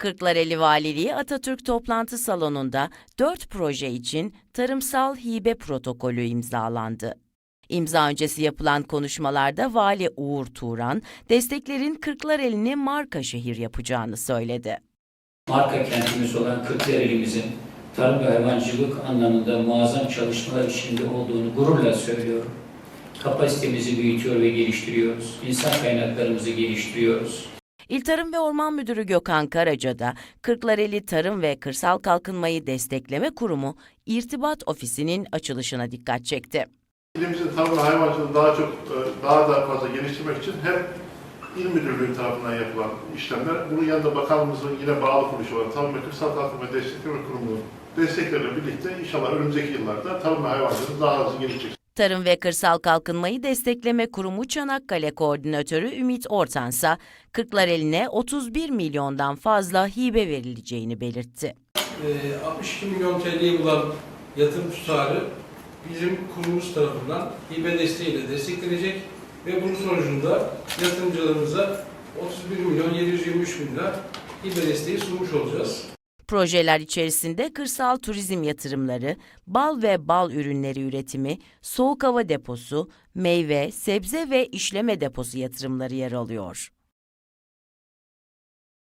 Kırklareli Valiliği Atatürk Toplantı Salonu'nda dört proje için tarımsal hibe protokolü imzalandı. İmza öncesi yapılan konuşmalarda Vali Uğur Turan, desteklerin Kırklareli'ni marka şehir yapacağını söyledi. Marka kentimiz olan Kırklareli'mizin tarım ve hayvancılık anlamında muazzam çalışmalar içinde olduğunu gururla söylüyorum. Kapasitemizi büyütüyor ve geliştiriyoruz. İnsan kaynaklarımızı geliştiriyoruz. İl Tarım ve Orman Müdürü Gökhan Karaca da Kırklareli Tarım ve Kırsal Kalkınmayı Destekleme Kurumu İrtibat Ofisi'nin açılışına dikkat çekti. İlimizin tarım ve hayvancılığını daha çok, e, daha da fazla geliştirmek için hem İl Müdürlüğü tarafından yapılan işlemler, bunun yanında bakanlığımızın yine bağlı kuruluşu olan Tarım ve Kırsal Kalkınma Destekleme Kurumu destekleriyle birlikte inşallah önümüzdeki yıllarda tarım ve hayvancılığı daha hızlı gelişecek. Tarım ve Kırsal Kalkınmayı Destekleme Kurumu Çanakkale Koordinatörü Ümit Ortansa, Kırklareli'ne 31 milyondan fazla hibe verileceğini belirtti. Ee, 62 milyon TL'yi bulan yatırım tutarı bizim kurumumuz tarafından hibe desteğiyle desteklenecek ve bunun sonucunda yatırımcılarımıza 31 milyon 723 bin lira hibe desteği sunmuş olacağız. Projeler içerisinde kırsal turizm yatırımları, bal ve bal ürünleri üretimi, soğuk hava deposu, meyve, sebze ve işleme deposu yatırımları yer alıyor.